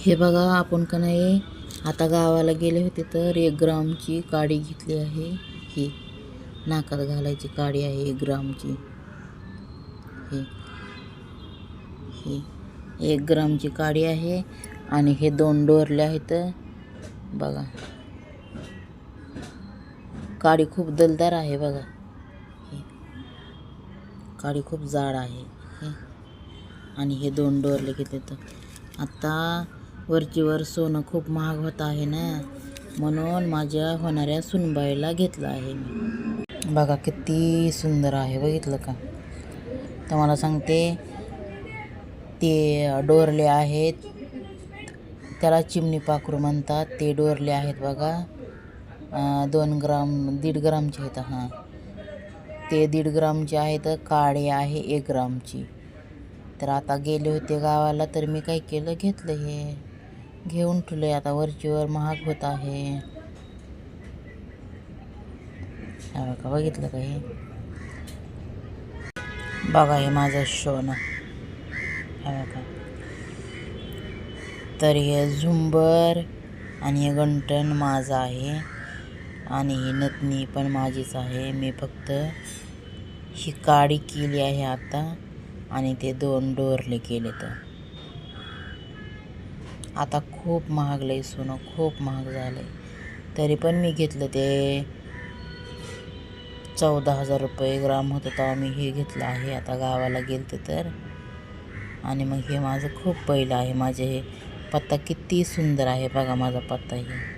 हे बघा आपण का नाही आता गावाला गेले होते तर एक ग्रामची काडी घेतली आहे. ही नाकात घालायची काडी आहे एक ग्रामची. ही ही एक ग्रामची काडी आहे आणि हे दोन डोरले आहेत. बघा काडी खूप दलदार आहे बघा. काडी खूप जाड आहे. आणि हे दोन डोरले घेतले तर. आता वरची वर सोनं खूप महाग होत आहे ना. म्हणून माझ्या होणाऱ्या सुनबाईला घेतलं आहे मी. बघा किती सुंदर आहे बघितलं का? तर मला सांगते ते डोरले आहेत. त्याला चिमणी पाखरू म्हणतात. ते डोरले आहेत बघा. दोन ग्राम दीड ग्रामचे आहेत हां. ते दीड ग्रामचे आहेत काळे आहे एक ग्रामची. तर आता गेले होते गावाला तर मी काय केलं? घेतलं हे. घेऊन ठेवलं आता वरचीवर महाग होत आहे. का बघितलं का हे? बघा हे माझं शोन का तर हे झुंबर आणि हे गंटण माझं आहे. आणि ही नतनी पण माझीच आहे. मी फक्त ही काडी केली आहे आता. आणि ते दोन डोरले केले तर आता खूप महागलं सोनं खूप महाग झालं आहे तरी पण मी घेतलं ते चौदा हजार रुपये ग्राम होतं तेव्हा मी हे घेतलं आहे. आता गावाला गेलं तर. आणि मग हे माझं खूप पहिलं आहे. माझे हे पत्ता किती सुंदर आहे बघा माझा पत्ता हे.